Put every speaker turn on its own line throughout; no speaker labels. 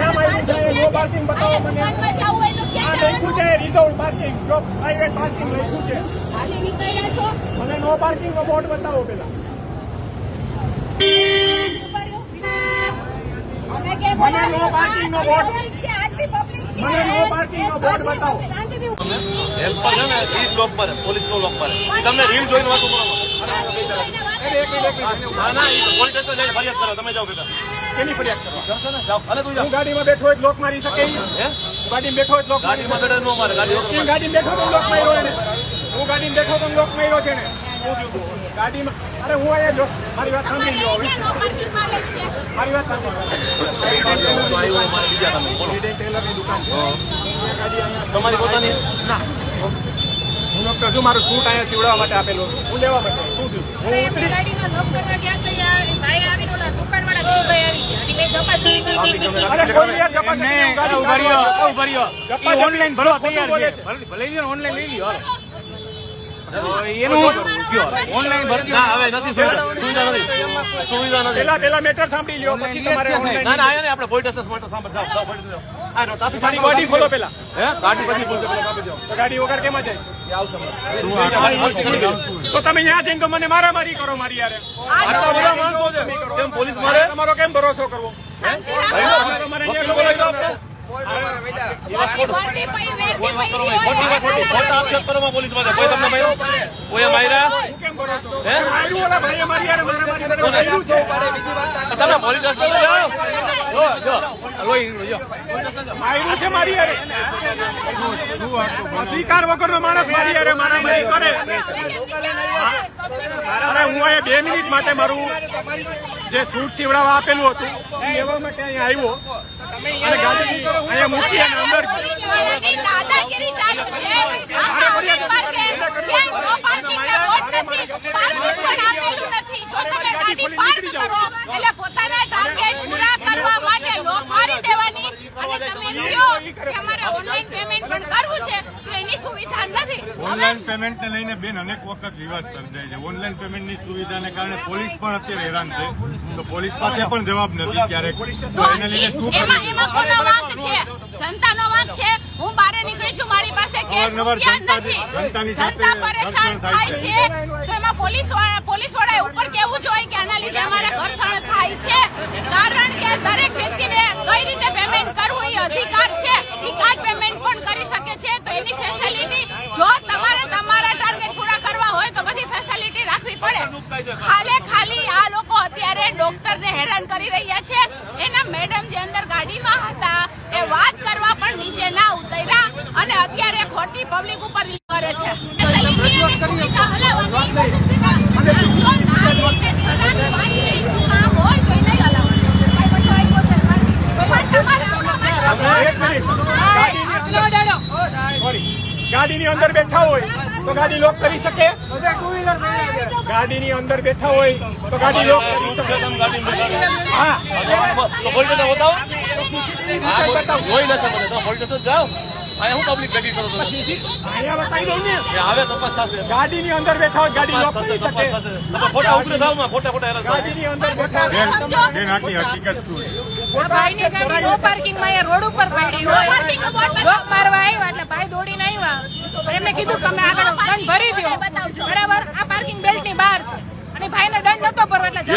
ક્યાં માર્યું છે નો પાર્કિંગ બતાવો મને આ લખ્યું છે રિઝર્વ પાર્કિંગ જો પ્રાઇવેટ પાર્કિંગ લખ્યું છે
ખાલી નીકળ્યા છો
મને નો પાર્કિંગ નો બોર્ડ બતાવો પેલા મને નો
આજની પબ્લિક છે.
મને no parking નો board બતાવો.
હેલ્પ પર છે ને ઈ જ લોક પર પોલીસ નો લોક પર તમને રીલ જોઈને વાતો કરો ના ના પોલીસ સ્ટેશન જઈને ફરિયાદ કરો તમે જાઓ ભેગા
કેની ફરિયાદ કરવા? હું ગાડીમાં બેઠો હોય લોક મારી શકે
હું?
ગાડીમાં બેઠો હોય લોક
ગાડીમાં બેઠા નો મારે ગાડી
ગાડીમાં બેઠો તો લોક માર્યો એને? હું ગાડીમાં બેઠો તો લોક માર્યો છે ને ગાડીમાં અરે હું અહીંયા જો મારી વાત સાંભળી લો હવે.
ક્યાં નો પાર્કિંગમાં છે?
મારી વાત સાંભળો
તો આવ્યો મારે બીજા તમે બોલો.
ટેલરની દુકાન છે. ગાડી અહીંયા
તમારી પોતાની?
ના. હું ડોક્ટર છું મારું સૂટ અહીંયા સીવડાવવા માટે આપેલો છે. હું લેવા માટે શું થયું હું ઉતરી
ગાડીનો લોક કરવા ગયા તો યાર ભાઈ આવીને ઓલા દુકાનવાળા બે ભાઈ આવી ગયા અને મેં ઝપાઝપી કરી
અરે કોઈ યાર જપા જપી હું ગાડી જપા જપી
ઓનલાઈન ભરવા તૈયાર છે. ભલે ઓનલાઈન લઈ લ્યો એનું શું કરવું કયો હાલો. ઓનલાઈન ભરજો
ના હવે નથી સુવિધા સુવિધા નથી સુવિધા નથી
પેલા પેલા મેટર સાંભળી લ્યો પછી તમારે online
ના ના આયા ને આપણે પોલીસ સ્ટેશન માટે સાંભળ જાઓ જાઓ પોલીસ આ નો ટ્રાફિક
મારી ગાડી ખોલો પેલા
હે ગાડી પછી પોલીસ સ્ટેશન કાપી જાઓ
તો ગાડી વગર કેમાં જઈશ તો તમે ત્યાં જઈને તો મને મારામારી કરો મારી યારે
બધા માણસો છે કેમ પોલીસ મારે
તમારો કેમ ભરોસો કરવો તમારે
કોઈ વાત કરો
પઈ
નહીં. ખોટી વાત ખોટી. ખોટા આક્ષેપ કરવામાં પોલીસમાં કોઈ તમને માર્યો કોઈ માર્યા
હું કેમ ભરોસો
હે
માર્યું ઓલા ભાઈએ મારી યારે મારામારી કરો. માર્યું છે
તમે પોલીસ સ્ટેશન જાઓ
જો જો લોહી જો
માર્યું છે મારી યારે અધિકાર વગરનો માણસ મારી યારે મારામારી કરે અરે હું અહીંયા બે મિનિટ માટે મારું જે સૂટ સીવડાવવા આપેલું હતું એ લેવા માટે અહીંયા આવ્યો. અને ગાડી અહીંયા મૂકી અને અંદર
પાર્કિંગ પણ આપેલું નથી. જો તમે ગાડી પાર્ક કરો એટલે પોતાના ટાર્ગેટ પૂરા કરવા માટે લોક મારી દેવાની અને તમે કહો કે અમારે ઓનલાઈન પેમેન્ટ પણ કરવું છે તો એની સુવિધા નથી
ઓનલાઈન પેમેન્ટને લઈને બેન અનેક વખત વિવાદ સર્જાય છે. ઓનલાઈન પેમેન્ટની સુવિધાને કારણે પોલીસ પણ અત્યારે હેરાન છે. તો પોલીસ પાસે પણ જવાબ નથી ક્યારેક. તો એને લઈને શું
એમાં
કરીશું
એમાં કોનો વાંક છે? જનતાનો વાંક છે? હું બારે નીકળી છું મારી પાસે કેસ રૂપિયા નથી. જનતા પરેશાન
થાય
છે. તો એમાં પોલીસવાળા પોલીસ વાળાએ ઉપર કેવું જોઈએ કે આના લીધે અમારે ઘર્ષણ થાય છે? કારણ કે દરેક વ્યક્તિને કઈ રીતે પેમેન્ટ કરવું એ અધિકાર છે? એ કાર્ડ પેમેન્ટ પણ કરી શકે છે તો એની ફેસિલિટી જો તમારે તમારા ટાર્ગેટ પૂરા કરવા હોય તો બધી ફેસિલિટી રાખવી પડે ખાલે ખાલી આ લોકો અત્યારે ડોક્ટરને હેરાન કરી રહ્યા છે એના મેડમ જે અંદર ગાડીમાં હતા એ વાત કરવા પણ નીચે ના ઉતર્યા અને અત્યારે ખોટી પબ્લિક ઉપર કરે છે ફેસિલિટી અને સુવિધા હલાવવાની જો ના રીતે જરાક પાંચ મિનિટનું કામ હોય તો એ નહીં હલાવવાનું પણ તમારે
એક મિનિટ ગાડીની સોરી ગાડીની અંદર બેઠા હોય તો ગાડી લોક કરી શકે? ગાડીની અંદર બેઠા હોય તો ગાડી લોક કરી શકે. હા.
તો પોલીસ સ્ટેશન બતાવો
સીસીટીવી
હા
બતાવો
જોઈ લેશે બધે પોલીસ સ્ટેશન જાઓ. અહીંયા હું પબ્લિક ભેગી કરો તમે
અહીંયા બતાવી દઉં ને.
એ તપાસ થશે.
ગાડીની અંદર બેઠા હોય ગાડી લોક
તપાસ
શકે
તમે ખોટા ઉભરે થાવમાં ખોટા ખોટા હેરાન
ગાડીની અંદર બેઠા
બેન
હોય
હકીકત શું
ભાઈની ગાડી નો પાર્કિંગમાં અહીંયા રોડ ઉપર પડી હોય. લોક મારવા આવ્યા એટલે ભાઈ દોડીને આવ્યા. એમને કીધું તમે આગળ દંડ ભરી દો. બરાબર આ પાર્કિંગ બેલ્ટની બહાર છે. અને ભાઈને દંડ નતો ભરવા એટલે
નથી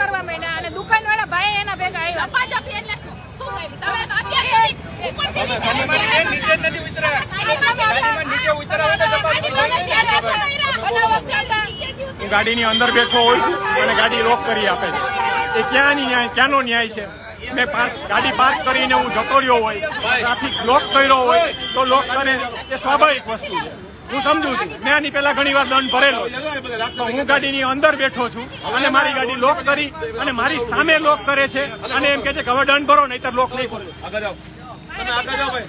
કરવા. માંડ્યા. અને દુકાનવાળા ભાઈ એના ભેગા આવ્યા
ઝપાઝપી એટલે શું? તમે અત્યારે ઉપર તો અત્યારે ઉપરથી નીચે નીચે
હું ગાડીની અંદર બેઠો હોઉં છું અને ગાડી લોક કરી આપે છે. એ ક્યાંની ન્યાય ક્યાંનો ન્યાય છે? મેં પાર્ક ગાડી પાર્ક કરીને હું જતો રહ્યો હોય ટ્રાફિક લોક કર્યો હોય તો લોક કરે. એ સ્વાભાવિક વસ્તુ છે. હું સમજુ છું. મેં આની પહેલા ઘણી વાર દંડ ભરેલો છે. હું ગાડીની અંદર બેઠો છું અને મારી ગાડી લોક કરી અને મારી સામે લોક કરે છે અને એમ કે છે કે હવે દંડ ભરો નહીતર લોક નહીં ભરો.
આગળ જાઓ. તમે આગળ જાઓ ભાઈ.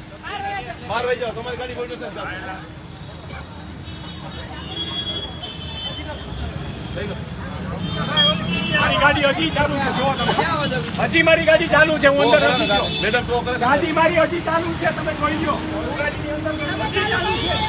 બહાર વહી જાઓ. તમારી ગાડી પોલીસ
મારી ગાડી હજી ચાલુ છે. જો તમે. હજી મારી ગાડી ચાલુ છે. હું અંદર નથી
મેડમ
ગાડી મારી હજી ચાલુ છે. તમે જોઈ લો ગાડીની અંદર ચાલુ છે.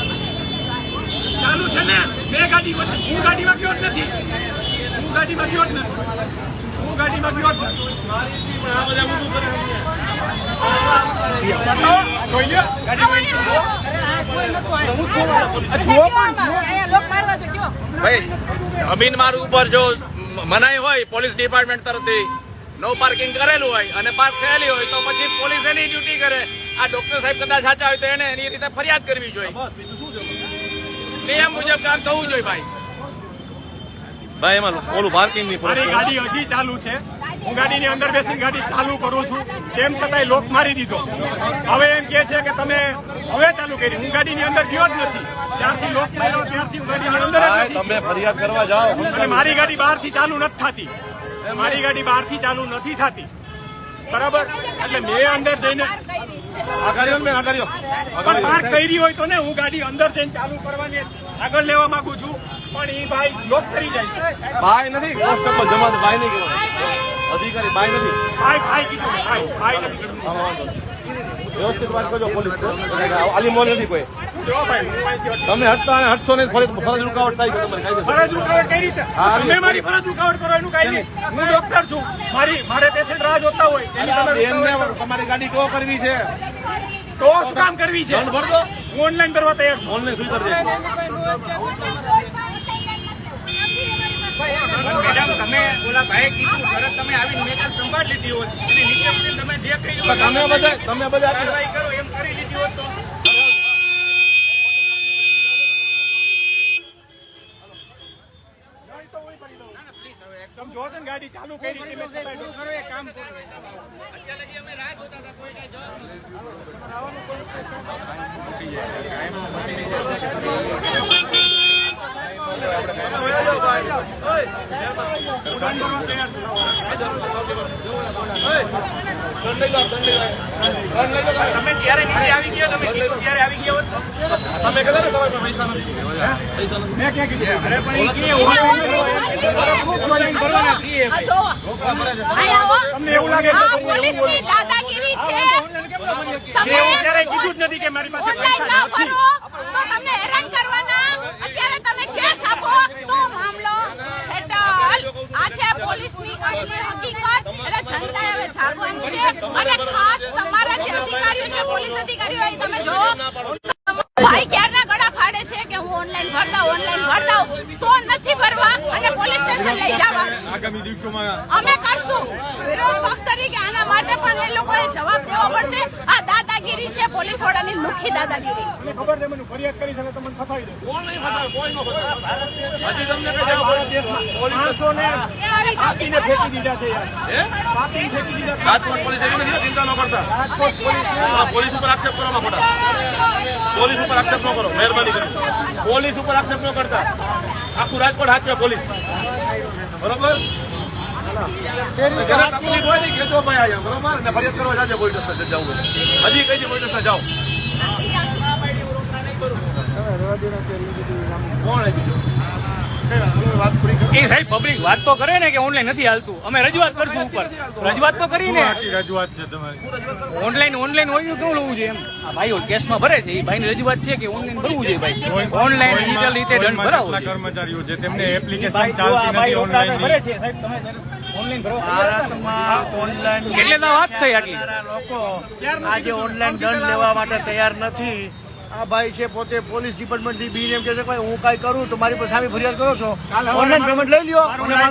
ચાલુ છે ને, બે ગાડી હું ગાડીમાં ગયો જ નથી. હું ગાડીમાં ગયો જ નથી. હું ગાડીમાં ગયો જ નથી.
જમીન ઉપર જો મનાઈ હોય, પોલીસ ડિપાર્ટમેન્ટ તરફથી, નો પાર્કિંગ કરેલું હોય અને પાર્ક થયેલી હોય, તો પછી પોલીસ એની ડ્યુટી કરે. આ ડોક્ટર સાહેબ કદાચ સાચા હોય તો એને એની રીતે ફરિયાદ કરવી જોઈએ. નિયમ મુજબ કામ થવું જોઈએ ભાઈ.
ભાઈ એમાં ઓલું
પાર્કિંગની ગાડી હજી ચાલુ છે. હું ગાડીની અંદર બેસીને ગાડી ચાલુ કરું છું. તેમ છતાંય લોક મારી દીધો. હવે એમ કે છે કે તમે હવે ચાલુ કરી. હું ગાડીની અંદર ગયો જ નથી. જ્યારથી લોક માર્યો ત્યારથી હું ગાડીની અંદર
તમે ફરિયાદ કરવા જાઓ.
મારી ગાડી બહારથી ચાલુ નથી થતી. મારી ગાડી બહારથી ચાલુ નથી થતી. બરાબર? એટલે મેં અંદર જઈને પણ. પાર્ક કરી હોય તો ને હું ગાડી અંદર જઈને ચાલુ કરવાની આગળ લેવા માંગુ છું પણ એ ભાઈ લોક કરી જાય છે.
ભાઈ નથી જમા ભાઈ નહીં કહેવાય. અધિકારી ભાઈ નથી.
ભાઈ ભાઈ કીધું ભાઈ ભાઈ નથી.
વ્યવસ્થિત વાત કરજો પોલીસ આલી મોલ નથી કોઈ. તમે હટતા અને હટશો નહીં ફરજ ફરજ રૂકાવટ થાય કે તમારે કાયદેસર
ફરજ રૂકાવટ કઈ રીતે? તમે મારી ફરજ રૂકાવટ કરો એનું કાંઈ નહીં. હું ડોક્ટર છું. મારી મારે પેશન્ટ રાહ જોતા હોય.
તમારી ગાડી ટો કરવી છે.
ટો શું કામ કરવી છે? હું ઓનલાઈન કરવા તૈયાર છું.
ઓનલાઈન શું કરજે
મેડમ તમે ઓલા ભાઈ કીધું તરત તમે આવીને મેટર સંભાળ લીધી હોત. એની નીચે તમે જે કહ્યું
તમે બધા તમે બધા
કરો એમ કરી લીધી હોત તો
તમે જો છો ને ગાડી ચાલુ કરી
કામ તમે ત્યારે નીચે આવી ગયા તમે કીધું આવી ગયા હોત તો?
તમે કહેતા ને તમારી પાસે પૈસા નથી.
તમને એવું લાગે
પોલીસની દાદાગીરી છે. તમે
એવું ક્યારેય કીધું જ નથી કે મારી પાસે પૈસા નથી
ભરો તો તમને હેરાન કરવાના અત્યારે તમે કેસ આપો તો મામલો સેટલ આ છે હકીકત એટલે જનતાએ હવે જાગવાનું છે. અને ખાસ તમારા જે અધિકારીઓ છે પોલીસ અધિકારીઓ તમે જો ભાઈ ક્યારના ગળા ફાડે છે કે હું ઓનલાઈન ભરતા ઓનલાઈન ભરતા તો પોલીસ લઈ જવા
આગામી દિવસોમાં
અમે કરશું. વિરોધ પક્ષ તરીકે આના માટે પણ એ લોકોએ જવાબ દેવો પડશે. આ દાદાગીરી છે પોલીસ વાળાની લુખી દાદાગીરી.
ખબર મને ફરિયાદ કરી છે તો મને દે
કોણ નહીં ફસાવે કોઈ નો ફસાવે હજી તમને કઈ જવાબ
માણસોને ફેંકી દીધા છે યાર. ફેંકી દીધા
રાજકોટ પોલીસ એવી નથી ચિંતા ન કરતા.
પોલીસ
ઉપર આક્ષેપ કરો ના ખોટા પોલીસ ઉપર આક્ષેપ ન કરો. મહેરબાની કરી પોલીસ ઉપર આક્ષેપ ન કરતા. આખું રાજકોટ હાથ પોલીસ. બરોબર જેને તકલીફ હોય ને કેતો ભાઈ અહીંયા બરોબર ને ફરિયાદ કરવા જાજો પોલીસ સ્ટેશન જવું. હજી કઈ છે પોલીસ સ્ટેશન જાઓ કોણ હે બીજું.
એ સાહેબ પબ્લિક વાત તો કરે ને કે ઓનલાઈન નથી હાલતું. અમે રજૂઆત કરશું ઉપર. રજૂઆત તો કરીને
ને. રજૂઆત છે તમારી?
ઓનલાઈન ઓનલાઈન હોય કેવું લેવું છે એમ? આ ભાઈ કેસમાં ભરે છે. એ ભાઈની રજૂઆત છે કે ઓનલાઈન ભરવું જોઈએ ભાઈ? ઓનલાઈન ડિજિટલ રીતે દંડ ભરાવો
કર્મચારીઓ છે તેમને એપ્લિકેશન ચાલતી નથી
ઓનલાઈન ભરે
ઓનલાઈન
છે સાહેબ તમે ઓનલાઈન ભરવા
ઓનલાઈન
એટલે વાત થઈ આટલી.
લોકો આજે ઓનલાઈન દંડ લેવા માટે તૈયાર નથી. આ ભાઈ છે પોતે પોલીસ ડિપાર્ટમેન્ટથી બી એમ કે છે ભાઈ હું કઈ કરું તો મારી પર સામે ફરિયાદ કરો છો. ઓનલાઈન પેમેન્ટ લઈ લ્યો.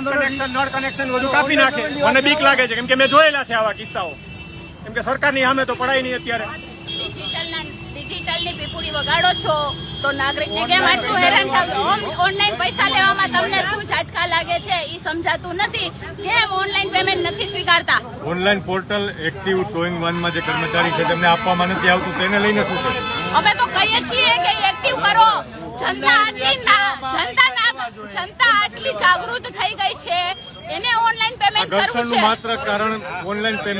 કનેક્શન નળ કનેક્શન બધું કાપી નાખે. મને બીક લાગે છે. કેમ કે મેં જોયેલા છે આવા કિસ્સાઓ. કેમ કે સરકારની સામે તો પડાય નહીં અત્યારે.
ડિજિટલની પીપુડી વગાડો છો તો નાગરિકને કેમ આટલું હેરાન થાવ? ઓનલાઈન પૈસા લેવામાં તમને શું ઝાટકા લાગે છે? એ સમજાતું નથી. કેમ ઓનલાઈન પેમેન્ટ નથી સ્વીકારતા?
ઓનલાઈન પોર્ટલ એક્ટિવ ટોઈંગ વનમાં જે કર્મચારી છે તેમને આપવામાં નથી આવતું તેને લઈને શું છે?
અમે તો કહીએ છીએ કે એક્ટિવ કરો. જનતા આટલી જનતા ના- જનતા આટલી જાગૃત થઈ ગઈ છે. એને
ઓનલાઈન
પેમેન્ટ કરવું છે.
માત્ર કારણ ઓનલાઈન પેમેન્ટ